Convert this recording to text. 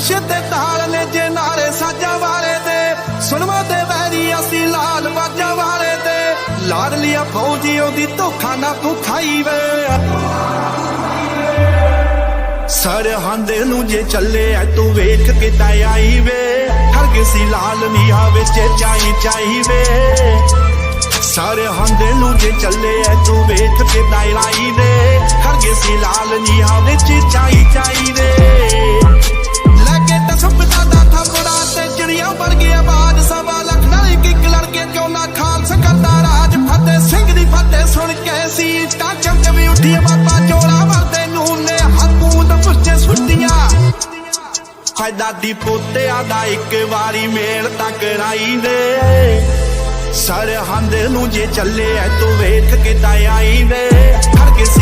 ਮੁਰਸ਼ਿਦ ਦੇ ਤਾਲ ਨੇ ਜੇ ਨਾਲੇ ਸਾਜਾਂ ਵਾਲੇ ਦੇ ਸੁਣਵਾ ਦੇ ਵੈਰੀ ਅਸੀਂ ਲਾਲ ਬਾਜਾਂ ਵਾਲੇ ਦੇ ਲਾੜ ਲਿਆ ਫੌਜੀ, ਉਹਦੀ ਧੋਖਾ ਨਾ ਤੂੰ ਖਾਈ ਵੇ। ਸਰਹੰਦ ਨੂੰ ਜੇ ਚੱਲੇ ਐ, ਤੂੰ ਵੇਖ ਕੇ ਆਈ ਵੇ। ਹਰ ਕਿਸੇ ਲਾਲ ਨੀਹਾ ਵਿੱਚ ਚਾਈ ਚਾਈ ਵੇ। ਸਰਹੰਦ ਨੂੰ ਜੇ ਚੱਲੇ ਐ, ਤੂੰ ਵੇਖ ਕੇ ਆਈ ਬਣ ਗਈ ਆਵਾਜ਼ ਸਵਾ ਲੱਖ ਨਾਲ ਇੱਕ ਇੱਕ ਲੜਕੇ ਕਿਉਂ ਨਾ ਖਾਲਸਾ ਕਰਦਾ ਰਾਜ। ਫਤਿਹ ਸਿੰਘ ਦੀ ਫਤਿਹ ਸੁਣ ਕੇ ਸੀ ਚਮਚਮੀ ਉੱਠੀ ਬਾਬਾ ਜੋੜਾ ਵਰਦੇ ਨੂੰ ਨੇ ਹੱਥੋਂ ਤਾਂ ਪੁੱਛੇ ਸੁੱਟੀਆਂ। ਹਾਏ ਦਾਦੀ ਪੋਤਿਆਂ ਦਾ ਇੱਕ ਵਾਰੀ ਮੇਲ ਤਾਂ ਦੇ ਨੇ। ਸਰਹੰਦ ਨੂੰ ਜੇ ਚੱਲੇ ਐ ਤੂੰ ਵੇਖ ਕੇ ਤਾਂ